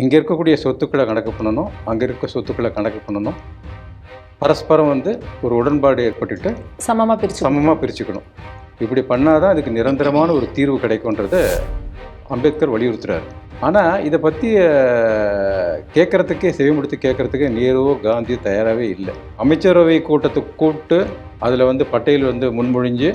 இங்கே இருக்கக்கூடிய சொத்துக்களை கணக்கு பண்ணணும் அங்கே இருக்க சொத்துக்களை கணக்கு பண்ணணும். பரஸ்பரம் வந்து ஒரு உடன்பாடு ஏற்பட்டுட்டு சமமா பிரிச்சு சமமாக பிரிச்சுக்கணும். இப்படி பண்ணாதான் அதுக்கு நிரந்தரமான ஒரு தீர்வு கிடைக்குன்றத அம்பேத்கர் வலியுறுத்துறாரு. ஆனால் இதை பற்றி கேட்குறதுக்கே செவிமுடுத்து கேட்குறதுக்கு நேருவோ காந்தியோ தயாராகவே இல்லை. அமைச்சரவை கூட்டத்துக்கு கூப்பிட்டு அதில் வந்து பட்டேல் வந்து முன்மொழிஞ்சு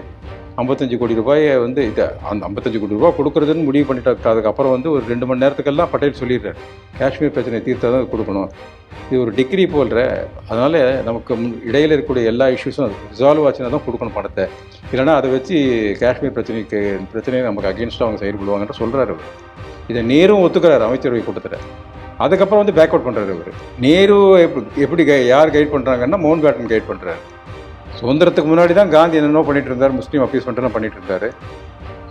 ஐம்பத்தஞ்சு கோடி ரூபாயை வந்து இதை அந்த ஐம்பத்தஞ்சு கோடி ரூபாய் கொடுக்குறதுன்னு முடிவு பண்ணிட்டு அதுக்கப்புறம் வந்து ஒரு ரெண்டு மணி நேரத்துக்கெல்லாம் பட்டேல் சொல்லிடுறாரு. காஷ்மீர் பிரச்சனை தீர்த்தா தான் கொடுக்கணும். இது ஒரு டிகிரி போல்ற அதனால் நமக்கு முன் இருக்கக்கூடிய எல்லா இஷ்யூஸும் ரிசால்வ் ஆச்சுன்னா தான் கொடுக்கணும் பணத்தை. இல்லைன்னா அதை வச்சு காஷ்மீர் பிரச்சனைக்கு பிரச்சனையை நமக்கு அகேன்ஸ்டாக அவங்க செயல்படுவாங்கன்ற சொல்கிறாரு அவர். இதை நேரும் ஒத்துக்கிறார் அமைச்சரவை கூட்டத்தில். அதுக்கப்புறம் வந்து பேக் அவுட் பண்ணுறாரு அவர். நேரு எப்படி எப்படி கை யார் கைட் பண்ணுறாங்கன்னா மோகன் பேட்டன் கைட் பண்ணுறாரு சுதந்திரத்துக்கு முன்னாடி தான் காந்தி என்னென்னோ பண்ணிட்டு இருந்தார் முஸ்லீம் அப்பீஸ்மெண்ட்லாம் பண்ணிட்டு இருந்தாரு.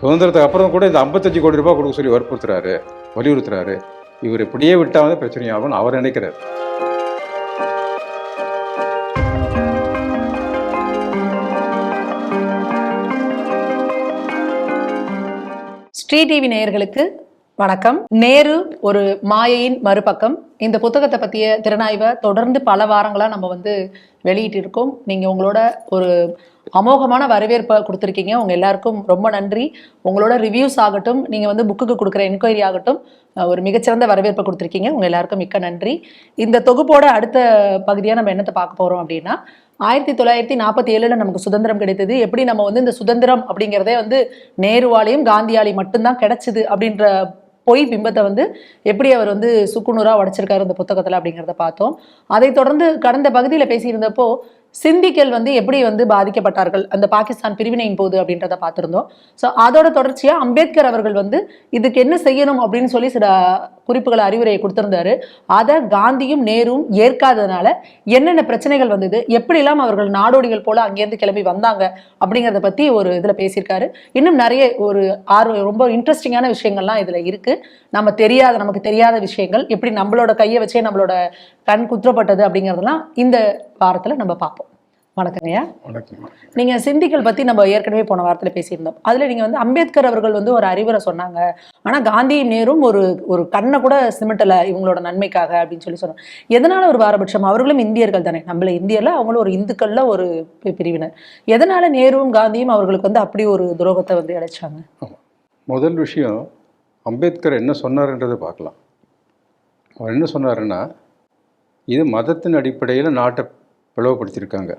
சுதந்திரத்துக்கு அப்புறம் கூட இந்த ஐம்பத்தஞ்சு கோடி ரூபாய் கொடுக்க சொல்லி வற்புறுத்துறாரு வலியுறுத்துறாரு. இவர் இப்படியே விட்டால் வந்து பிரச்சனையாகும்னு அவர் நினைக்கிறார். ஸ்ரீ டிவி நேயர்களுக்கு வணக்கம். நேரு ஒரு மாயையின் மறுபக்கம். இந்த புத்தகத்தை பற்றிய திறனாய்வை தொடர்ந்து பல வாரங்களாக நம்ம வந்து வெளியிட்டு இருக்கோம். நீங்கள் உங்களோட ஒரு அமோகமான வரவேற்பை கொடுத்துருக்கீங்க. உங்கள் எல்லாருக்கும் ரொம்ப நன்றி. உங்களோட ரிவ்யூஸ் ஆகட்டும் நீங்கள் வந்து புக்குக்கு கொடுக்குற என்கொயரி ஆகட்டும் ஒரு மிகச்சிறந்த வரவேற்பை கொடுத்துருக்கீங்க. உங்கள் எல்லாருக்கும் மிக்க நன்றி. இந்த தொகுப்போட அடுத்த பகுதியாக நம்ம என்னத்தை பார்க்க போகிறோம் அப்படின்னா ஆயிரத்தி தொள்ளாயிரத்தி நாற்பத்தி ஏழில் நமக்கு சுதந்திரம் கிடைத்தது. எப்படி நம்ம வந்து இந்த சுதந்திரம் அப்படிங்கிறதே வந்து நேருவாலையும் காந்தியாலையும் மட்டும்தான் கிடைச்சிது அப்படின்ற பொய் பிம்பத்தை வந்து எப்படி அவர் வந்து சுக்குநூறாக உடைச்சிருக்காரு இந்த புத்தகத்தில் அப்படிங்கிறத பார்த்தோம். அதை தொடர்ந்து கடந்த பகுதியில பேசியிருந்தப்போ சிந்திக்கல் வந்து எப்படி வந்து பாதிக்கப்பட்டார்கள்? அந்த பாகிஸ்தான் பிரிவினையின் போது அப்படின்றத பார்த்திருந்தோம். ஸோ அதோட தொடர்ச்சியா அம்பேத்கர் அவர்கள் வந்து இதுக்கு என்ன செய்யணும் அப்படின்னு சொல்லி சில குறிப்புகளை அறிவுரையை கொடுத்துருந்தாரு. அதை காந்தியும் நேரும் ஏற்காததுனால என்னென்ன பிரச்சனைகள் வந்தது எப்படிலாம் அவர்கள் நாடோடிகள் போல அங்கேருந்து கிளம்பி வந்தாங்க அப்படிங்கிறத பத்தி ஒரு இதுல பேசியிருக்காரு. இன்னும் நிறைய ஒரு ஆர்வம் ரொம்ப இன்ட்ரெஸ்டிங்கான விஷயங்கள்லாம் இதுல இருக்கு. நம்ம தெரியாத நமக்கு தெரியாத விஷயங்கள். எப்படி நம்மளோட கையை வச்சே நம்மளோட கண் குற்றப்பட்டது அப்படிங்கிறதெல்லாம் இந்த வாரத்துல நம்ம பார்ப்போம். வணக்கங்கய்யா வணக்கம். நீங்க சிந்திகள் பத்தி நம்ம ஏற்கனவே போன வாரத்துல பேசியிருந்தோம். அதுல நீங்க வந்து அம்பேத்கர் அவர்கள் வந்து ஒரு அறிவுரை சொன்னாங்க. ஆனா காந்தியும் நேரும் ஒரு ஒரு கண்ணை கூட சிமிட்டல இவங்களோட நன்மைக்காக அப்படின்னு சொல்லி சொன்னாங்க எதனால ஒரு பாரபட்சம்? அவர்களும் இந்தியர்கள் தானே. நம்மள இந்தியர்ல அவங்களும் ஒரு இந்துக்கள்ல ஒரு பிரிவினர். எதனால நேருவும் காந்தியும் அவர்களுக்கு வந்து அப்படி ஒரு துரோகத்தை வந்து இழைச்சாங்க? முதல் விஷயம் அம்பேத்கர் என்ன சொன்னாருன்றதை பார்க்கலாம். அவர் என்ன சொன்னாருன்னா இது மதத்தின் அடிப்படையில் நாட்டை பிளவுபடுத்தியிருக்காங்க.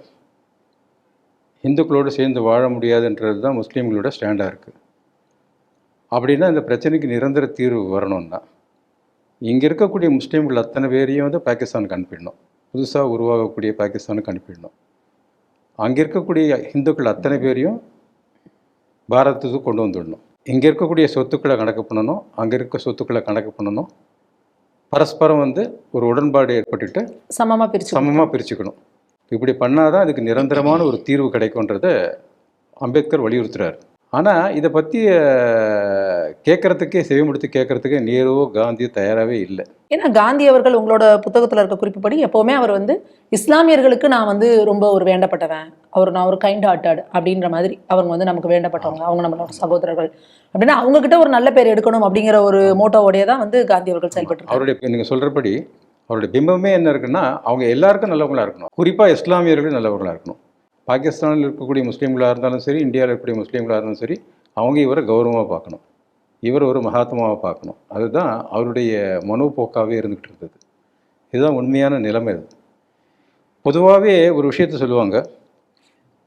இந்துக்களோடு சேர்ந்து வாழ முடியாதுன்றது தான் முஸ்லீம்களோட ஸ்டாண்டாக இருக்குது அப்படின்னா இந்த பிரச்சனைக்கு நிரந்தர தீர்வு வரணும்னா இங்கே இருக்கக்கூடிய முஸ்லீம்கள் அத்தனை பேரையும் வந்து பாகிஸ்தானுக்கு அனுப்பிடணும். புதுசாக உருவாகக்கூடிய பாகிஸ்தானுக்கு அனுப்பிடணும். அங்கே இருக்கக்கூடிய இந்துக்கள் அத்தனை பேரையும் பாரதத்துக்கு கொண்டு வந்துடணும். இங்கே இருக்கக்கூடிய சொத்துக்களை கணக்கு பண்ணணும். அங்கே இருக்க சொத்துக்களை கணக்கு பண்ணணும். பரஸ்பரம் வந்து ஒரு உடன்பாடு ஏற்பட்டுட்டு சமமா பிரிச்சு சமமாக பிரிச்சுக்கணும். இப்படி பண்ணாதான் அதுக்கு நிரந்தரமான ஒரு தீர்வு கிடைக்குன்றத அம்பேத்கர் வலியுறுத்துறாரு. ஆனால் இதை பற்றி கேட்குறதுக்கே செவிமுடுத்து கேட்குறதுக்கே நேருவோ காந்தியோ தயாராகவே இல்லை. ஏன்னா காந்தி அவர்கள் உங்களோட புத்தகத்துல இருக்க குறிப்புப்படி எப்பவுமே அவர் வந்து இஸ்லாமியர்களுக்கு நான் வந்து ரொம்ப ஒரு வேண்டப்பட்டவன். அவர் நான் ஒரு கைண்ட் ஹார்ட்டட் அப்படின்ற மாதிரி அவங்க வந்து நமக்கு வேண்டப்பட்டவங்க. அவங்க நம்மளோட சகோதரர்கள். அப்படின்னா அவங்க கிட்ட ஒரு நல்ல பேர் எடுக்கணும் அப்படிங்கிற ஒரு மோட்டோவோடய தான் வந்து காந்தி அவர்கள் செயல்பட்டு அவருடைய நீங்கள் சொல்கிறபடி அவருடைய பிம்பமே என்ன இருக்குன்னா அவங்க எல்லாருக்கும் நல்லவங்களா இருக்கணும். குறிப்பாக இஸ்லாமியர்களும் நல்லவங்களா இருக்கணும். பாகிஸ்தானில் இருக்கக்கூடிய முஸ்லீம்களாக இருந்தாலும் சரி இந்தியாவில் இருக்கக்கூடிய முஸ்லீம்களாக இருந்தாலும் சரி அவங்க இவரை கௌரவமாக பார்க்கணும். இவர் ஒரு மகாத்மாவாக பார்க்கணும். அதுதான் அவருடைய மனோபோக்காகவே இருந்துகிட்டு இருந்தது. இதுதான் உண்மையான நிலைமை இது பொதுவாகவே ஒரு விஷயத்த சொல்லுவாங்க.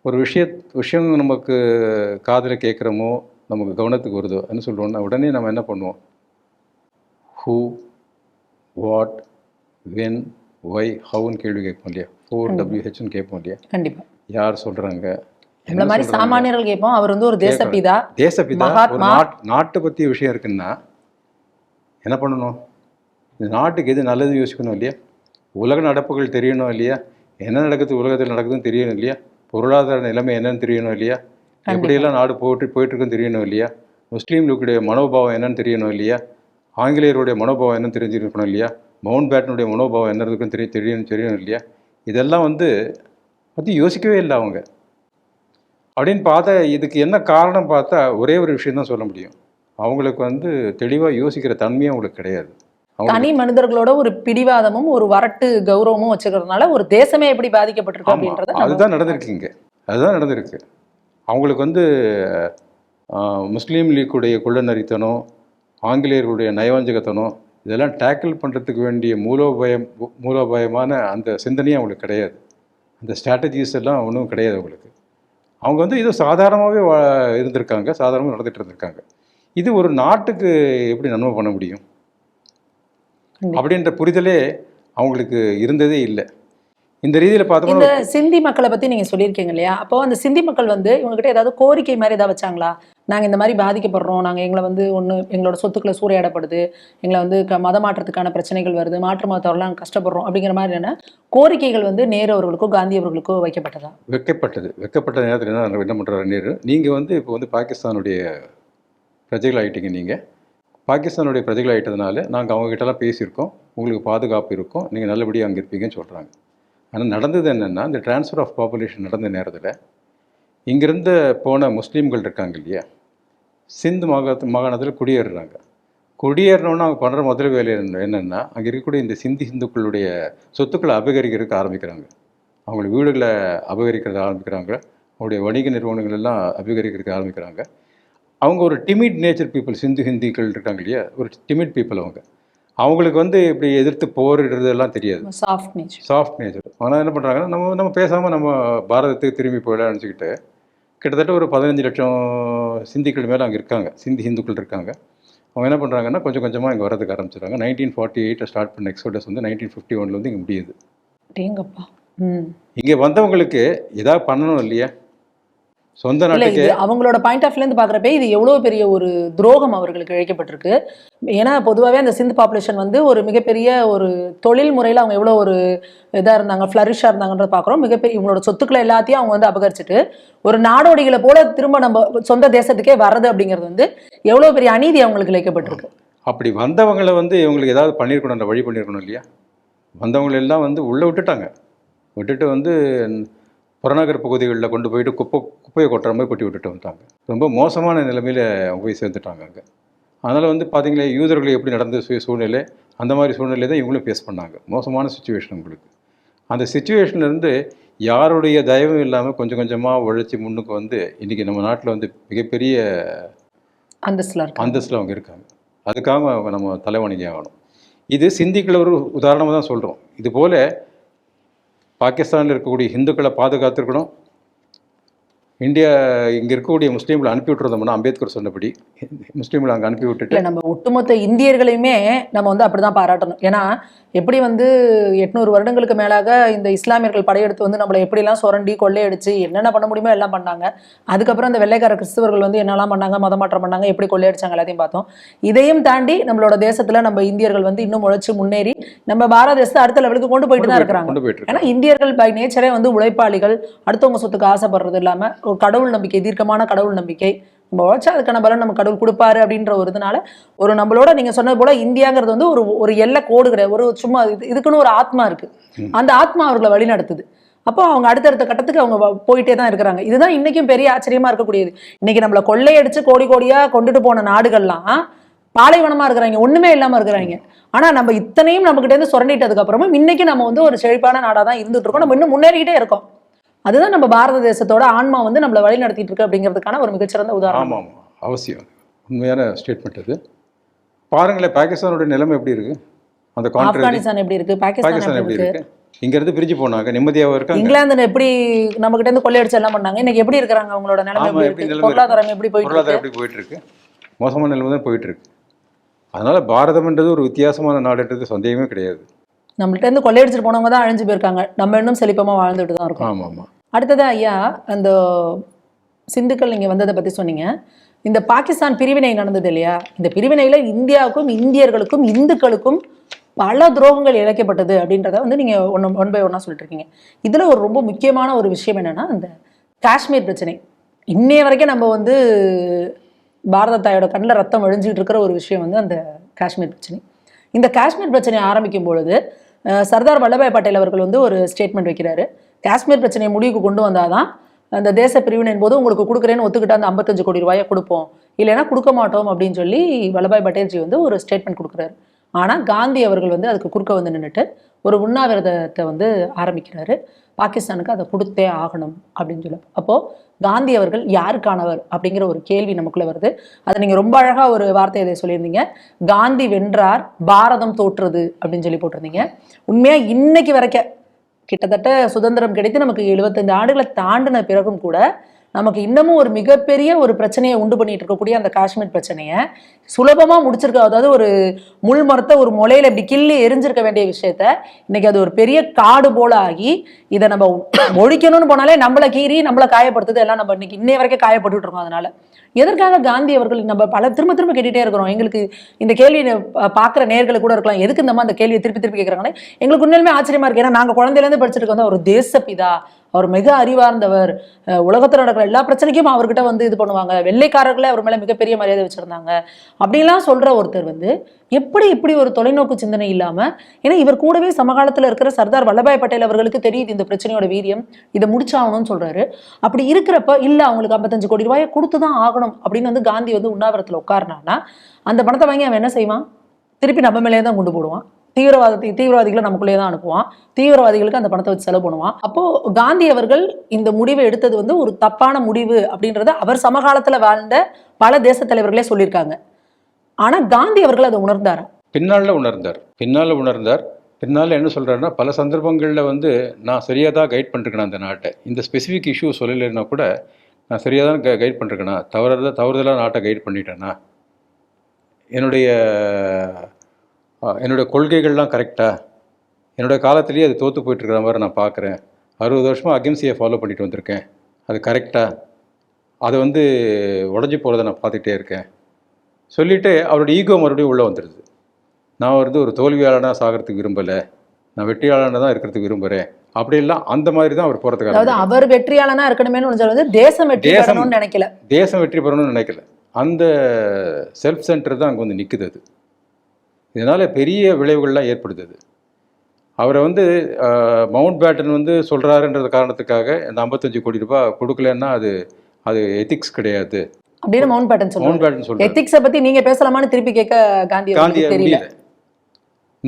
ஒரு விஷய விஷயம் நமக்கு காதில் கேட்குறோமோ நமக்கு கவனத்துக்கு வருதோ என்ன சொல்லுவோம்னா உடனே நம்ம என்ன பண்ணுவோம்? ஹூ வாட் வென் ஒய் ஹவுன்னு கேள்வி கேட்போம் இல்லையா? ஃபோர் டபிள்யூஹெச்னு கேட்போம் இல்லையா? கண்டிப்பா. யார் சொல்கிறாங்க இந்த மாதிரி சாமானியர்கள் கேட்போம். அவர் வந்து ஒரு தேசப்பிதா. தேசப்பிதா? நாட்டை பற்றிய விஷயம் இருக்குன்னா என்ன பண்ணணும்? இந்த நாட்டுக்கு எது நல்லது யோசிக்கணும் இல்லையா? உலக நடப்புகள் தெரியணும் இல்லையா? என்ன நடக்குது? உலகத்தில் நடக்குதுன்னு தெரியணும் இல்லையா? பொருளாதார நிலைமை என்னன்னு தெரியணும் இல்லையா? எப்படியெல்லாம் நாடு போட்டு போயிட்டு இருக்குன்னு தெரியணும் இல்லையா? முஸ்லீம்களுடைய மனோபாவம் என்னன்னு தெரியணும் இல்லையா? ஆங்கிலேயருடைய மனோபாவம் என்னன்னு தெரிஞ்சிருக்கணும் இல்லையா? மவுண்ட் பேட்டனுடைய மனோபாவம் என்ன இருக்குன்னு தெரிய தெரியணும் தெரியணும் இல்லையா? இதெல்லாம் வந்து பற்றி யோசிக்கவே இல்லை அவங்க. அப்படின்னு பார்த்தா இதுக்கு என்ன காரணம் பார்த்தா ஒரே ஒரு விஷயம் தான் சொல்ல முடியும். அவங்களுக்கு வந்து தெளிவாக யோசிக்கிற தன்மையும் அவங்களுக்கு கிடையாது. அவங்க தனி மனிதர்களோட ஒரு பிடிவாதமும் ஒரு வரட்டு கௌரவமும் வச்சுக்கிறதுனால ஒரு தேசமே எப்படி பாதிக்கப்பட்டிருக்கு அப்படின்றத அதுதான் நடந்திருக்கு இங்க. அதுதான் நடந்திருக்கு. அவங்களுக்கு வந்து முஸ்லீம் லீக்குடைய குள்ளநரித்தனம் ஆங்கிலேயர்களுடைய நயவஞ்சகத்தனம் இதெல்லாம் டேக்கிள் பண்ணுறதுக்கு வேண்டிய மூலோபயம் மூலோபாயமான அந்த சிந்தனையும் அவங்களுக்கு கிடையாது. அந்த ஸ்ட்ராட்டஜிஸ் எல்லாம் ஒன்றும் கிடையாது அவங்களுக்கு. அவங்க வந்து இது சாதாரணமாகவே இருந்திருக்காங்க சாதாரணமாக நடந்துட்டு இருந்திருக்காங்க. இது ஒரு நாட்டுக்கு எப்படி நன்மை பண்ண முடியும். அப்படின்ற புரிதலே அவங்களுக்கு இருந்ததே இல்லை. இந்த ரீதியில் இந்த பார்த்தோம்னா சிந்தி மக்களை பத்தி நீங்க சொல்லியிருக்கீங்க இல்லையா? அப்போ அந்த சிந்தி மக்கள் வந்து இவங்ககிட்ட ஏதாவது கோரிக்கை மாதிரி ஏதாவது வச்சாங்களா? நாங்க இந்த மாதிரி பாதிக்கப்படுறோம். நாங்க எங்களை வந்து ஒண்ணு எங்களோட சொத்துக்களை சூறையாடப்படுது. எங்களை வந்து க- மத மாற்றத்துக்கான பிரச்சனைகள் வருது. மாற்று மதத்தவரெல்லாம் கஷ்டப்படுறோம் அப்படிங்கிற மாதிரியான கோரிக்கைகள் வந்து நேரு அவர்களுக்கோ காந்தி அவர்களுக்கோ வைக்கப்பட்டதா? வெக்கப்பட்டது. வெக்கப்பட்ட நேரத்தில் என்ன என்ன பண்ணுறாரு நேரு? நீங்கள் வந்து இப்போ வந்து பாகிஸ்தானுடைய பிரஜைகள் ஆகிட்டீங்க நீங்கள் பாகிஸ்தானுடைய பிரஜைகள் ஆகிட்டதுனால நாங்கள் அவங்ககிட்டலாம் பேசியிருக்கோம். உங்களுக்கு பாதுகாப்பு இருக்கும். நீங்கள் நல்லபடியாக அங்கே இருப்பீங்கன்னு சொல்கிறாங்க ஆனால் நடந்தது என்னென்னா இந்த ட்ரான்ஸ்ஃபர் ஆஃப் பாப்புலேஷன் நடந்த நேரத்தில் இங்கிருந்து போன முஸ்லீம்கள் இருக்காங்க இல்லையா? சிந்து மாகாணத்து மாகாணத்தில் குடியேறுறாங்க. குடியேறினோன்னா அவங்க பண்ணுற முதல் வேலை என்ன- என்னென்னா அங்கே இருக்கக்கூடிய இந்த சிந்தி ஹிந்துக்களுடைய சொத்துக்களை அபகரிக்கிறதுக்கு ஆரம்பிக்கிறாங்க. அவங்கள வீடுகளை அபகரிக்கிறத ஆரம்பிக்கிறாங்க. அவங்களுடைய வணிக நிறுவனங்கள் எல்லாம் அபகரிக்கிறதுக்கு ஆரம்பிக்கிறாங்க. அவங்க ஒரு டிமிட் நேச்சர் பீப்புள் சிந்து ஹிந்திகள் இருக்காங்க இல்லையா? ஒரு டிமிட் பீப்புள் அவங்க. அவங்களுக்கு வந்து இப்படி எதிர்த்து போரிடுறது எல்லாம் தெரியாது. சாஃப்ட் நேச்சர் சாஃப்ட் நேச்சர் ஆனால் என்ன பண்ணுறாங்கன்னா நம்ம நம்ம பேசாமல் நம்ம பாரதத்துக்கு திரும்பி போயிடலாம்னு நினச்சிக்கிட்டு கிட்டத்தட்ட ஒரு பதினஞ்சு லட்சம் சிந்திகள் மேலே அங்கே இருக்காங்க. சிந்தி ஹிந்துக்கள் இருக்காங்க. அவங்க என்ன பண்ணுறாங்கன்னா கொஞ்சம் கொஞ்சமாக இங்கே வரதுக்கு ஆரம்பிச்சிடுறாங்க. நைன்டீன் ஃபார்ட்டி எயிட்டை ஸ்டார்ட் பண்ண எக்ஸோடஸ் வந்து நைன்டீன் ஃபிஃப்டி ஒன்ல வந்து இங்கே முடியுது. டேங்கப்பா ம். இங்கே வந்தவங்களுக்கு ஏதாவது பண்ணணும் இல்லையா? சொந்த நாட்டுக்கு அவங்களோட பாயிண்ட் ஆஃப் இருந்து பாக்குறப்ப இது எவ்வளவு பெரிய ஒரு துரோகம் அவர்களுக்கு இழைக்கப்பட்டிருக்கு. ஏன்னா பொதுவாகவே அந்த சிந்து பாப்புலேஷன் வந்து ஒரு மிகப்பெரிய ஒரு தொழில் முறையில் அவங்க எவ்வளோ ஒரு இதாக இருந்தாங்க ஃப்ளரிஷாக இருந்தாங்கன்றத பார்க்குறோம் மிகப்பெரிய இவங்களோட சொத்துக்களை எல்லாத்தையும் அவங்க வந்து அபகரிச்சுட்டு ஒரு நாடோடிகளை போல திரும்ப நம்ம சொந்த தேசத்துக்கே வர்றது அப்படிங்கிறது வந்து எவ்வளோ பெரிய அநீதி அவங்களுக்கு இழைக்கப்பட்டிருக்கு. அப்படி வந்தவங்களை வந்து இவங்களுக்கு ஏதாவது பண்ணியிருக்கணும் அந்த வழி பண்ணியிருக்கணும் இல்லையா? வந்தவங்களை எல்லாம் வந்து உள்ளே விட்டுட்டாங்க. விட்டுட்டு வந்து புறநகர் பகுதிகளில் கொண்டு போயிட்டு குப்பை குப்பையை கொட்டுற மாதிரி கொட்டி விட்டுட்டு வந்துட்டாங்க. ரொம்ப மோசமான நிலைமையில் அவங்க போய் சேர்ந்துட்டாங்க அங்கே. அதனால் வந்து பார்த்தீங்களா யூதர்கள் எப்படி நடந்த சூழ்நிலை அந்த மாதிரி சூழ்நிலை தான் இவங்களும் ஃபேஸ் பண்ணாங்க. மோசமான சுச்சுவேஷன் உங்களுக்கு. அந்த சுச்சுவேஷன்லேருந்து யாருடைய தயவும் இல்லாமல் கொஞ்சம் கொஞ்சமாக உழைச்சி முன்னுக்கு வந்து இன்றைக்கி நம்ம நாட்டில் வந்து மிகப்பெரிய அந்தஸ்தில் அந்தஸ்தில் அவங்க இருக்காங்க. அதுக்காக நம்ம தலைவணங்கி ஆகணும். இது சிந்திக்கில் ஒரு உதாரணமாக தான் சொல்கிறோம் இது போல் பாகிஸ்தானில் இருக்கக்கூடிய இந்துக்களை பாதுகாத்துருக்கணும். இந்தியா இங்கே இருக்கக்கூடிய முஸ்லீம்களை அனுப்பி விட்டுருந்தோம்னா அம்பேத்கர் சொன்னபடி. முஸ்லீம்களை அங்கே அனுப்பி விட்டுட்டு. நம்ம ஒட்டுமொத்த இந்தியர்களையுமே நம்ம வந்து அப்படிதான் பாராட்டணும். ஏன்னா எப்படி வந்து எட்நூறு வருடங்களுக்கு மேலாக இந்த இஸ்லாமியர்கள் படையெடுத்து வந்து நம்மளை எப்படிலாம் சுரண்டி கொள்ளையடிச்சு என்னென்ன பண்ண முடியுமோ எல்லாம் பண்ணாங்க. அதுக்கப்புறம் இந்த வெள்ளைக்கார கிறிஸ்தவர்கள் வந்து என்னெல்லாம் பண்ணாங்க மதமாற்றம் பண்ணாங்க எப்படி கொள்ளையடிச்சாங்க எல்லாத்தையும் பார்த்தோம். இதையும் தாண்டி நம்மளோட தேசத்துல நம்ம இந்தியர்கள் வந்து இன்னும் உழைச்சு முன்னேறி நம்ம பாரத தேசத்தை அடுத்த லெவலுக்கு கொண்டு போயிட்டு தான் இருக்கிறாங்க. கொண்டு போயிட்டு ஏன்னா இந்தியர்கள் பை நேச்சரே வந்து உழைப்பாளிகள் அடுத்தவங்க சொத்துக்கு ஆசைப்படுறது இல்லாம ஒரு கடவுள் நம்பிக்கை தீர்க்கமான கடவுள் நம்பிக்கை. நம்ம உழைச்சா அதுக்கான பலன் நம்ம கடவுள் கொடுப்பாரு அப்படின்ற ஒரு இதனால ஒரு நம்மளோட நீங்க சொன்னது போல இந்தியாங்கிறது வந்து ஒரு ஒரு எல்லை கோடு கிடையாது ஒரு சும்மா இது- இதுக்குன்னு ஒரு ஆத்மா இருக்கு. அந்த ஆத்மா அவர்களை வழி நடத்துது. அப்போ அவங்க அடுத்தடுத்த கட்டத்துக்கு அவங்க போயிட்டே தான் இருக்கிறாங்க. இதுதான் இன்னைக்கும் பெரிய ஆச்சரியமா இருக்கக்கூடியது. இன்னைக்கு நம்மளை கொள்ளையடிச்சு கோடி கோடியா கொண்டுட்டு போன நாடுகள்லாம் பாலைவனமா இருக்கிறாங்க. ஒண்ணுமே இல்லாம இருக்கிறாங்க. ஆனா நம்ம இத்தனையும் நம்ம கிட்ட இருந்து சுரண்டிட்டதுக்கு அப்புறமும் இன்னைக்கு நம்ம வந்து ஒரு செழிப்பான நாடா தான் இருந்துட்டு இருக்கோம். நம்ம இன்னும் முன்னேறிக்கிட்டே இருக்கோம். அதுதான் நம்ம பாரத தேசத்தோட ஆன்மா வந்து நம்மளை வழி நடத்திட்டு இருக்கு அப்படிங்கிறதுக்கான ஒரு மிகச்சிறந்த உதாரணம். ஆமாம் அவசியம். உண்மையான ஸ்டேட்மெண்ட் அது. பாருங்களேன் பாகிஸ்தானோட நிலைமை எப்படி இருக்கு? அந்த ஆப்கானிஸ்தான் எப்படி இருக்கு? பாகிஸ்தான் எப்படி இருக்கு? இருக்கு? இங்கேருந்து பிரிஞ்சு போனாங்க நிம்மதியாக இருக்காங்க. இங்கிலாந்து எப்படி நம்ம கிட்ட இருந்து கொள்ளையடிச்சு எல்லாம் பண்ணாங்க? இன்னைக்கு எப்படி இருக்கிறாங்க அவங்களோட நிலைமை ஆமா, பொருளாதாரம் எப்படி போயிட்டு பொருளாதாரம் எப்படி போயிட்டு இருக்கு? மோசமான நிலைமை தான் போயிட்டு இருக்கு. அதனால பாரதம்ன்றது ஒரு வித்தியாசமான நாடுன்றது சந்தேகமே கிடையாது. நம்மள்ட்ட இருந்து கொள்ளையடிச்சிட்டு போனவங்க தான் அழிஞ்சு போயிருக்காங்க. நம்ம இன்னும் செழிப்பமா வாழ்ந்துட்டு தான் இருக்கோம். ஆமாம் ஆமாம். அடுத்தது ஐயா அந்த சிந்துக்கள் நீங்கள் வந்ததை பற்றி சொன்னீங்க. இந்த பாகிஸ்தான் பிரிவினை நடந்தது இல்லையா? இந்த பிரிவினையில் இந்தியாவுக்கும் இந்தியர்களுக்கும் இந்துக்களுக்கும் பல துரோகங்கள் இழைக்கப்பட்டது அப்படின்றத வந்து நீங்கள் ஒன்று ஒன் பை ஒன்னாக சொல்லிட்டு இருக்கீங்க. ஒரு ரொம்ப முக்கியமான ஒரு விஷயம் என்னென்னா அந்த காஷ்மீர் பிரச்சனை. இன்னைய வரைக்கும் நம்ம வந்து பாரத தாயோட கண்ணில் ரத்தம் வழிஞ்சிட்டு இருக்கிற ஒரு விஷயம் வந்து அந்த காஷ்மீர் பிரச்சனை. இந்த காஷ்மீர் பிரச்சனை ஆரம்பிக்கும் பொழுது சர்தார் வல்லபாய் பட்டேல் அவர்கள் வந்து ஒரு ஸ்டேட்மெண்ட் வைக்கிறாரு. காஷ்மீர் பிரச்சனையை முடிவுக்கு கொண்டு வந்தாதான் அந்த தேச பிரிவினையின் போது உங்களுக்கு கொடுக்குறேன்னு ஒத்துக்கிட்டு அந்த ஐம்பத்தஞ்சு கோடி ரூபாயை கொடுப்போம். இல்லைன்னா கொடுக்க மாட்டோம் அப்படின்னு சொல்லி வல்லபாய் பட்டேல்ஜி வந்து ஒரு ஸ்டேட்மெண்ட் கொடுக்குறாரு. ஆனால் காந்தி அவர்கள் வந்து அதுக்கு குறுக்க வந்து நின்றுட்டு ஒரு உண்ணாவிரதத்தை வந்து ஆரம்பிக்கிறாரு. பாகிஸ்தானுக்கு அதை கொடுத்தே ஆகணும் அப்படின்னு சொல்லி. அப்போது காந்தி அவர்கள் யாருக்கானவர் அப்படிங்கிற ஒரு கேள்வி நமக்குள்ளே வருது. அதை நீங்கள் ரொம்ப அழகாக ஒரு வார்த்தை இதை சொல்லியிருந்தீங்க. காந்தி வென்றார் பாரதம் தோற்றுறது அப்படின்னு சொல்லி போட்டிருந்தீங்க. உண்மையாக இன்னைக்கு வரைக்கும் கிட்டத்தட்ட சுதந்திரம் கிடைத்து நமக்கு எழுபத்தைந்து ஆண்டுகளை தாண்டின பிறகும் கூட நமக்கு இன்னமும் ஒரு மிகப்பெரிய ஒரு பிரச்சனையை உண்டு பண்ணிட்டு இருக்கக்கூடிய அந்த காஷ்மீர் பிரச்சனையை சுலபமாக முடிச்சிருக்க அதாவது ஒரு முள் மரத்தை ஒரு முளையில இப்படி கிள்ளி எரிஞ்சிருக்க வேண்டிய விஷயத்த இன்னைக்கு அது ஒரு பெரிய காடு போல ஆகி இதை நம்ம ஒழிக்கணும்னு போனாலே நம்மளை கீறி நம்மளை காயப்படுத்துது எல்லாம் நம்ம இன்னைக்கு இன்னைய வரைக்கும் காயப்பட்டுட்டு இருக்கோம் அதனால. எதற்காக காந்தி அவர்கள் நம்ம பல திரும்ப திரும்ப கேட்டுட்டே இருக்கிறோம்? எங்களுக்கு இந்த கேள்வியை பார்க்குற நேர்களை கூட இருக்கலாம். எதுக்கு இந்த மாதிரி அந்த கேள்வியை திருப்பி திருப்பி கேட்குறாங்களே எங்களுக்கு உண்மையிலுமே ஆச்சரியமா இருக்கு. ஏன்னா நாங்கள் குழந்தையிலேருந்து படிச்சுட்டு இருக்கோம் ஒரு தேசப்பிதா. அவர் மிக அறிவார்ந்தவர். உலகத்தில் நடக்கிற எல்லா பிரச்சனைக்கும் அவர்கிட்ட வந்து இது பண்ணுவாங்க. வெள்ளைக்காரர்களே அவர் மேலே மிகப்பெரிய மரியாதை வச்சுருந்தாங்க. அப்படிலாம் சொல்ற ஒருத்தர் வந்து எப்படி இப்படி ஒரு தொலைநோக்கு சிந்தனை இல்லாமல் ஏன்னா இவர் கூடவே சமகாலத்தில் இருக்கிற சர்தார் வல்லபாய் பட்டேல் அவர்களுக்கு தெரியுது இந்த பிரச்சனையோட வீரியம் இதை முடிச்சாகணும்னு சொல்றாரு. அப்படி இருக்கிறப்ப இல்லை அவங்களுக்கு ஐம்பத்தஞ்சு கோடி ரூபாயை கொடுத்து தான் ஆகணும் அப்படின்னு வந்து காந்தி வந்து உண்ணாவிரத்தில் உட்கார்னான்னா அந்த பணத்தை வாங்கி அவன் என்ன செய்வான்? திருப்பி நம்ம மேலே தான் கொண்டு போடுவான். தீவிரவாதத்தை தீவிரவாதிகளை நமக்குள்ளே தான் அனுப்புவான். தீவிரவாதிகளுக்கு அந்த பணத்தை வச்சு செலவு பண்ணுவான். அப்போ காந்தி அவர்கள் இந்த முடிவை எடுத்தது வந்து ஒரு தப்பான முடிவு அப்படின்றத அவர் சமகாலத்துல வாழ்ந்த பல தேச தலைவர்களே சொல்லியிருக்காங்க. ஆனா காந்தி அவர்கள் அதை உணர்ந்தார்? பின்னால உணர்ந்தார். பின்னால உணர்ந்தார். பின்னால் என்ன சொல்கிறாருன்னா பல சந்தர்ப்பங்களில் வந்து நான் சரியாக தான் கைட் பண்ணிருக்கேன் அந்த நாட்டை. இந்த ஸ்பெசிஃபிக் இஷ்யூ சொல்லலைன்னா கூட நான் சரியாக தான் கைட் பண்ணிருக்கேனா? தவறுதல் தவறுதலாக நாட்டை கைட் பண்ணிட்டேனா? என்னுடைய என்னுடைய கொள்கைகள்லாம் கரெக்டா? என்னுடைய காலத்திலேயே அது தோற்று போயிட்டுருக்கிற மாதிரி நான் பார்க்குறேன். அறுபது வருஷமாக அகிம்சையை ஃபாலோ பண்ணிட்டு வந்திருக்கேன். அது கரெக்டா? அதை வந்து உடஞ்சி போகிறத நான் பார்த்துட்டே இருக்கேன். சொல்லிவிட்டு அவருடைய ஈகோ மறுபடியும் உள்ளே வந்துடுது. நான் வந்து ஒரு தோல்வியாளனாக சாகிறதுக்கு விரும்பலை. நான் வெற்றியாளனாக தான் இருக்கிறதுக்கு விரும்புகிறேன் அப்படிலாம் அந்த மாதிரி தான் அவர் அதாவது போகிறதுக்காக அவர் வெற்றியாளனா இருக்கணுமேனு ஒன்று வந்து தேசம் வெற்றி. பெறணும்னு நினைக்கல. தேசம் வெற்றி பெறணும்னு நினைக்கல. அந்த செல்ஃப் சென்டர் தான் அங்கே வந்து நிற்குது அது. இதனால் பெரிய விளைவுகள்லாம் ஏற்படுது அது அவரை வந்து மவுண்ட் பேட்டன் வந்து சொல்கிறாருன்றது காரணத்துக்காக இந்த ஐம்பத்தஞ்சு கோடி ரூபாய் கொடுக்கலன்னா அது அது எத்திக்ஸ் கிடையாது. அப்படின்னு மவுண்ட் பேட்டன் மவுண்ட் பேட்டன் சொல்கிறார் எத்திக்ஸை பத்தி நீங்க பேசலாமான்னு திருப்பி கேட்க காந்தி காந்தி தெரியல.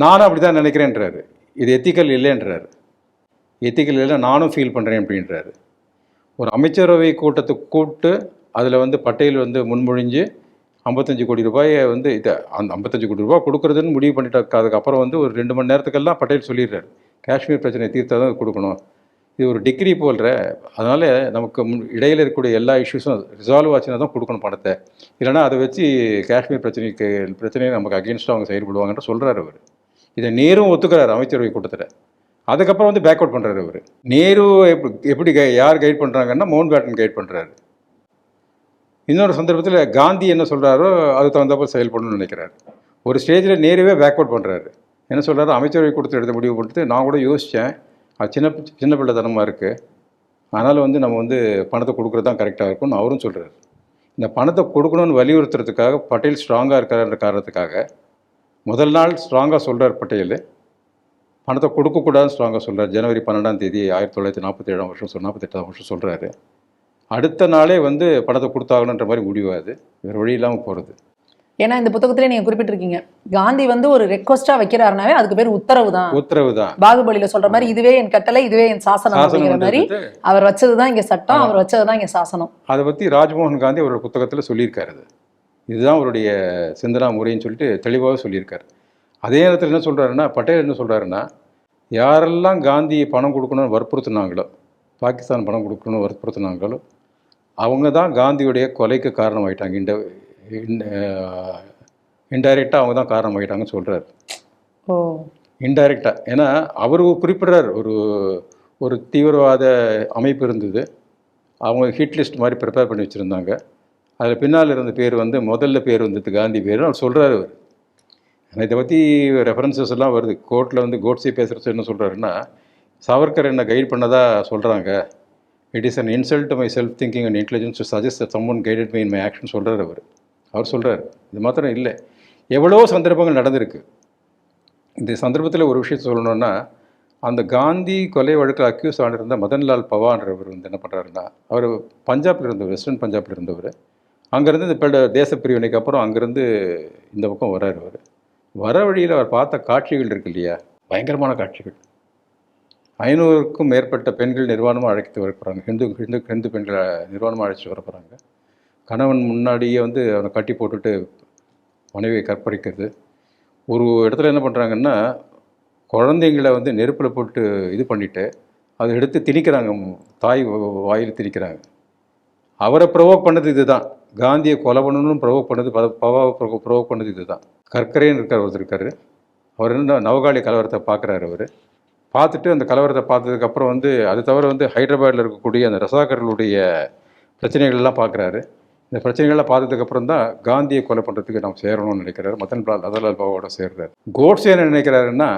நானும் அப்படி தான் நினைக்கிறேன்றாரு. இது எத்திக்கல் இல்லைன்றாரு. எத்திக்கல் இல்லை நானும் ஃபீல் பண்ணுறேன் அப்படின்றாரு. ஒரு அமைச்சரவை கூட்டத்தை கூப்பிட்டு அதில் வந்து பட்டேல் வந்து முன்மொழிஞ்சு ஐம்பத்தஞ்சு கோடி ரூபாயை வந்து இதை அந்த ஐம்பத்தஞ்சு கோடி ரூபாய் கொடுக்குறதுன்னு முடிவு பண்ணிட்டு அதுக்கப்புறம் வந்து ஒரு ரெண்டு மணி நேரத்துக்கெல்லாம் பட்டேல் சொல்லிடுறாரு. காஷ்மீர் பிரச்சனை தீர்த்தா தான் கொடுக்கணும். இது ஒரு டிகிரி போல்ற அதனால் நமக்கு முன்- இருக்கக்கூடிய எல்லா இஷ்யூஸும் ரிசால்வ் ஆச்சுன்னா தான் கொடுக்கணும் பணத்தை. இல்லைன்னா அதை வச்சு காஷ்மீர் பிரச்சனைக்கு பிரச்சனையை நமக்கு அகேன்ஸ்டாக அவங்க செயல்படுவாங்கன்ற சொல்கிறார் அவர். இதை நேரும் ஒத்துக்கிறார் அமைச்சரவை கூட்டத்தில். அதுக்கப்புறம் வந்து பேக் அவுட் பண்ணுறாரு அவர். நேரு எப்படி எப்படி யார் கைட் பண்ணுறாங்கன்னா மவுண்ட் பேட்டன் கைட் பண்ணுறாரு இன்னொரு சந்தர்ப்பத்தில் காந்தி என்ன சொல்கிறாரோ அது தகுந்தப்போ செயல்படணும்னு நினைக்கிறாரு. ஒரு ஸ்டேஜில் நேருவே பேக் அவுட் பண்ணுறாரு என்ன சொல்கிறாரு அமைச்சரவை கொடுத்து எடுத்த முடிவு பண்ணிட்டு நான் கூட யோசித்தேன் அது சின்ன சின்ன பிள்ளைத்தனமாக இருக்குது அதனால் வந்து நம்ம வந்து பணத்தை கொடுக்குறது தான் கரெக்டாக இருக்கும்னு அவரும் சொல்கிறாரு இந்த பணத்தை கொடுக்கணும்னு வலியுறுத்துறதுக்காக பட்டேல் ஸ்ட்ராங்காக இருக்காருன்ற காரணத்துக்காக முதல் நாள் ஸ்ட்ராங்காக சொல்கிறார் பட்டேல். பணத்தை கொடுக்கக்கூடாதுன்னு ஸ்ட்ராங்காக சொல்கிறார் ஜனவரி பன்னெண்டாம் தேதி ஆயிரத்தி தொள்ளாயிரத்தி நாற்பத்தி ஏழாம் வருஷம் நாற்பத்தெட்டாம் வருஷம் சொல்கிறாரு அடுத்த நாளே வந்து பணத்தை கொடுத்தாகணுன்ற மாதிரி முடிவாது வேறு வழி இல்லாமல் போகிறது ஏன்னா இந்த புத்தகத்திலே நீங்க குறிப்பிட்டிருக்கீங்க. காந்தி வந்து ஒரு ரெக்வஸ்டா வைக்கிறாருனாவே அதுக்கு பேர் உத்தரவு தான். உத்தரவு தான். பாகுபலியில சொல்ற மாதிரி இதுவே என் கட்டளை இதுவே என் சாசனம் அப்படிங்கிற மாதிரி அவர் வச்சதுதான் இங்க சட்டம் அவர் வச்சதுதான் இங்க சாசனம். அதை பற்றி ராஜ்மோகன் காந்தி அவரோட புத்தகத்தில் சொல்லியிருக்காரு இதுதான் அவருடைய சிந்தனா முறைன்னு சொல்லிட்டு தெளிவாக சொல்லியிருக்காரு. அதே நேரத்தில் என்ன சொல்கிறாருன்னா பட்டேல் என்ன சொல்கிறாருன்னா யாரெல்லாம் காந்தி பணம் கொடுக்கணும்னு வற்புறுத்துனாங்களோ பாகிஸ்தான் பணம் கொடுக்கணும்னு வற்புறுத்துனாங்களோ அவங்க தான் காந்தியுடைய கொலைக்கு காரணமாயிட்டாங்க. இந்த இன்டைரக்டாக அவங்க தான் காரணமாயிட்டாங்கன்னு சொல்கிறாரு ஓ. இன்டைரக்டாக ஏன்னா அவர் குறிப்பிடுறார். ஒரு ஒரு தீவிரவாத அமைப்பு இருந்தது. அவங்க ஹிட் லிஸ்ட் மாதிரி ப்ரிப்பேர் பண்ணி வச்சுருந்தாங்க. அதில் பின்னால் இருந்த பேர் வந்து முதல்ல பேர் வந்தது காந்தி பேர். அவர் சொல்கிறாரு அவர். ஆனால் இதை பற்றி ரெஃபரன்சஸ் எல்லாம் வருது. கோர்ட்டில் வந்து கோட்ஸே பேசுகிறது என்ன சொல்கிறாருன்னா சாவர்கர் என்ன கைட் பண்ணதா சொல்கிறாங்க it is an insult myself thinking and intelligence to suggest someone guided my in my action சொல்கிறார் அவர். அவர் சொல்கிறார் இது மாத்திரம் இல்லை. எவ்வளோ சந்தர்ப்பங்கள் நடந்திருக்கு. இந்த சந்தர்ப்பத்தில் ஒரு விஷயத்தை சொல்லணும்னா அந்த காந்தி கொலை வழக்கில் அக்யூஸ் ஆனிருந்த மதன்லால் பவான்றவர் வந்து என்ன பண்ணுறாருன்னா அவர் பஞ்சாபில் இருந்தவர் வெஸ்டர்ன் பஞ்சாபில் இருந்தவர். அங்கேருந்து இந்த பெட தேச பிரிவினைக்கு அப்புறம் அங்கேருந்து இந்த பக்கம் வர்றார் அவர். வர வழியில் அவர் பார்த்த காட்சிகள் இருக்கு இல்லையா? பயங்கரமான காட்சிகள். ஐநூறுக்கும் மேற்பட்ட பெண்கள் நிர்வாணமாக அழைத்து வரப்போகிறாங்க ஹிந்து ஹிந்து ஹிந்து பெண்களை நிர்வாணமாக அழைச்சிட்டு வரப்போகிறாங்க கணவன் முன்னாடியே வந்து அவனை கட்டி போட்டுட்டு மனைவியை கற்பழிக்கிறது. ஒரு இடத்துல என்ன பண்ணுறாங்கன்னா குழந்தைங்களை வந்து நெருப்பில் போட்டு இது பண்ணிவிட்டு அதை எடுத்து திணிக்கிறாங்க. தாய் வாயில் திணிக்கிறாங்க. அவரை ப்ரொவோக் பண்ணது இதுதான். காந்தியை கொலை பண்ணணும்னு ப்ரொவோக் பண்ணது பவாவை ப்ரொவோக் பண்ணது இதுதான். கற்கரேன்னு இருக்கார் ஒருத்தர் இருக்கார். அவர் என்ன நவகாளி கலவரத்தை பார்க்குறாரு அவர். பார்த்துட்டு அந்த கலவரத்தை பார்த்ததுக்கப்புறம் வந்து அது தவிர வந்து ஹைதராபாத்தில் இருக்கக்கூடிய அந்த ரசாக்கர்களுடைய பிரச்சனைகள் எல்லாம் பார்க்குறாரு. இந்த பிரச்சனைகள்லாம் பார்த்ததுக்கப்புறம் தான் காந்தியை கொலை பண்ணுறதுக்கு நம்ம சேரணும்னு நினைக்கிறாரு. மதன் லால் மதன்லால் பாபாவோட சேர்றாரு. கோட்ஸே என்ன நினைக்கிறாருன்னா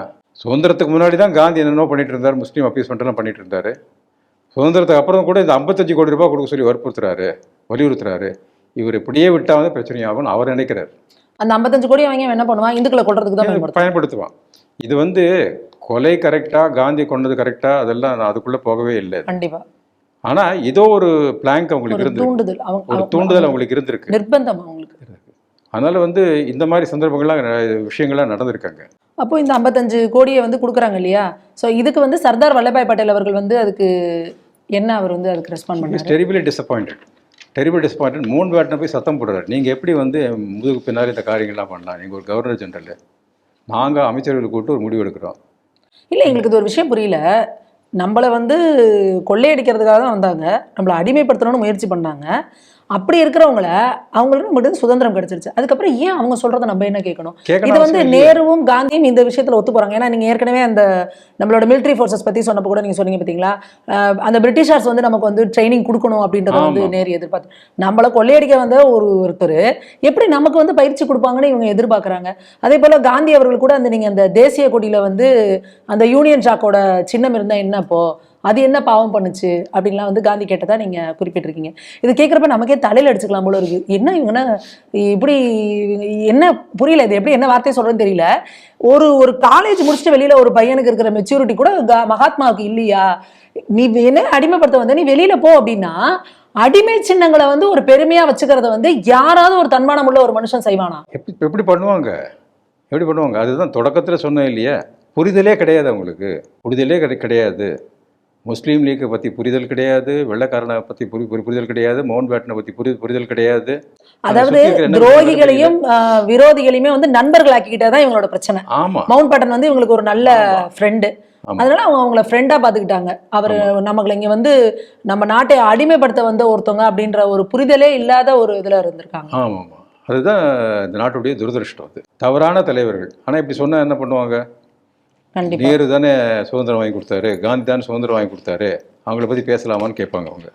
சுதந்திரத்துக்கு முன்னாடி தான் காந்தி என்னென்னோ பண்ணிட்டு இருந்தார் முஸ்லீம் அப்பீஸ்மெண்ட்லாம் பண்ணிட்டு இருந்தார். சுதந்திரத்துக்கு அப்புறம் கூட இந்த ஐம்பத்தஞ்சு கோடி ரூபாய் கொடுக்க சொல்லி வற்புறுத்துறாரு வலியுறுத்துறாரு. இவர் இப்படியே விட்டா வந்து பிரச்சனையாகும்னு அவர் நினைக்கிறார். அந்த ஐம்பத்தஞ்சு கோடி அவங்க என்ன பண்ணுவான்? இந்துக்களை கொள்றதுக்கு தான் பயன்படுத்துவான். இது வந்து கொலை கரெக்டா காந்தி கொண்டது கரெக்டா அதெல்லாம் நான் அதுக்குள்ள போகவே இல்லை. கண்டிப்பா. ஆனா ஏதோ ஒரு பிளாங்க் அவங்களுக்கு இருந்திருக்கு. தூண்டுதல். ஒரு தூண்டுதல் அவங்களுக்கு இருந்திருக்கு. நிர்பந்தம் அவங்களுக்கு. அதனால வந்து இந்த மாதிரி சந்தர்ப்பங்கள்லாம் விஷயங்கள்லாம் நடந்திருக்காங்க அப்போ இந்த ஐம்பத்தஞ்சு கோடியை வந்து கொடுக்குறாங்க இல்லையா? ஸோ இதுக்கு வந்து சர்தார் வல்லபாய் பட்டேல் அவர்கள் வந்து அதுக்கு என்ன அவர் வந்து அதுக்கு ரெஸ்பாண்ட் பண்ணாரு? டெரிபிளி டிசப்பாயிண்டட் டெரிபிள் டிசப்பாயிண்டட் மூணு பேட்டின போய் சத்தம் போடுறாரு. நீங்கள் எப்படி வந்து முதுகு பின்னாடி இந்த காரியங்கள்லாம் பண்ணலாம்? நீங்கள் ஒரு கவர்னர் ஜெனரல் நாங்கள் அமைச்சர்களை கூப்பிட்டு ஒரு முடிவு எடுக்கிறோம். இல்லை எங்களுக்கு இது ஒரு விஷயம் புரியல. நம்மளை வந்து கொள்ளையடிக்கிறதுக்காக தான் வந்தாங்க. நம்மளை அடிமைப்படுத்தணும்னு முயற்சி பண்ணாங்க. அப்படி இருக்கிறவங்கள அவங்களுக்கு மட்டும் சுதந்திரம் கிடைச்சிருச்சு. அதுக்கப்புறம் ஏன் அவங்க சொல்றதை நம்ம என்ன கேட்கணும்? இது வந்து. நேருவும் காந்தியும் இந்த விஷயத்துல ஒத்து போறாங்க. ஏன்னா நீங்க ஏற்கனவே அந்த நம்மளோட military ஃபோர்ஸஸ் பத்தி சொன்னப்போ கூட நீங்க சொன்னீங்க பாத்தீங்களா? அந்த பிரிட்டிஷார்ஸ் வந்து நமக்கு வந்து ட்ரைனிங் கொடுக்கணும் அப்படின்றத வந்து. நேரு எதிர்பார்த்து. நம்மளை கொள்ளையடிக்க வந்த ஒரு ஒருத்தர் எப்படி நமக்கு வந்து பயிற்சி கொடுப்பாங்கன்னு இவங்க எதிர்பார்க்கறாங்க? அதே போல காந்தி அவர்கள் கூட அந்த நீங்க அந்த தேசிய கொடியில வந்து அந்த யூனியன் ஜாக்கோட சின்னம் இருந்தா என்ன அப்போ? அது என்ன பாவம் பண்ணுச்சு அப்படின்லாம் வந்து காந்தி கேட்டதா நீங்கள் குறிப்பிட்டிருக்கீங்க. இது கேட்குறப்ப நமக்கே தலையில் அடிச்சுக்கலாம் போல இருக்கு. என்ன இவங்கன்னா இப்படி என்ன புரியல இது எப்படி என்ன வார்த்தை சொல்கிறேன்னு தெரியல. ஒரு ஒரு காலேஜ் முடிச்சுட்டு வெளியில் ஒரு பையனுக்கு இருக்கிற மெச்சூரிட்டி கூட மகாத்மாவுக்கு இல்லையா? நீ என்ன அடிமைப்படுத்த வந்த நீ வெளியில் போ அப்படின்னா அடிமை சின்னங்களை வந்து ஒரு பெருமையா வச்சுக்கிறத வந்து யாராவது ஒரு தன்மானம் உள்ள ஒரு மனுஷன் செய்வானா? எப்படி எப்படி பண்ணுவாங்க? எப்படி பண்ணுவாங்க? அதுதான் தொடக்கத்தில் சொன்னேன் இல்லையா? புரிதலே கிடையாது அவங்களுக்கு. புரிதலே கிடை கிடையாது. முஸ்லீம் லீக்கை பற்றி புரிதல் கிடையாது வெள்ளைக்காரனை பற்றி புரி புரி- புரிதல் கிடையாது மவுண்ட் பேட்டனை பற்றி புரி புரிதல் கிடையாது. அதை அதாவது துரோகிகளையும் விரோதிகளையுமே வந்து நண்பர்களாக்கிக்கிட்டே தான் இவங்களோட பிரச்சனை. ஆமாம் மவுண்ட் பேட்டன் வந்து இவங்களுக்கு ஒரு நல்ல ஃப்ரெண்டு ஆமா. அதனால அவங்க அவங்கள ஃப்ரெண்டா பாத்துக்கிட்டாங்க. அவர் நமக்கு இங்க வந்து நம்ம நாட்டை அடிமைப்படுத்த வந்த ஒருத்தவங்க அப்படின்ற ஒரு புரிதலே இல்லாத ஒரு இதுல இருந்திருக்காங்க. ஆமாம். ஆமாம் அதுதான் இந்த நாட்டுடைய துரதிருஷ்டம் அது. தவறான தலைவர்கள். ஆனால் இப்படி சொன்னால் என்ன பண்ணுவாங்க? நேரு தானே சுதந்திரம் வாங்கி கொடுத்தாரு காந்தி தானே சுதந்திரம் வாங்கி கொடுத்தாரு அவங்கள பற்றி பேசலாமான்னு கேட்பாங்க அவங்க.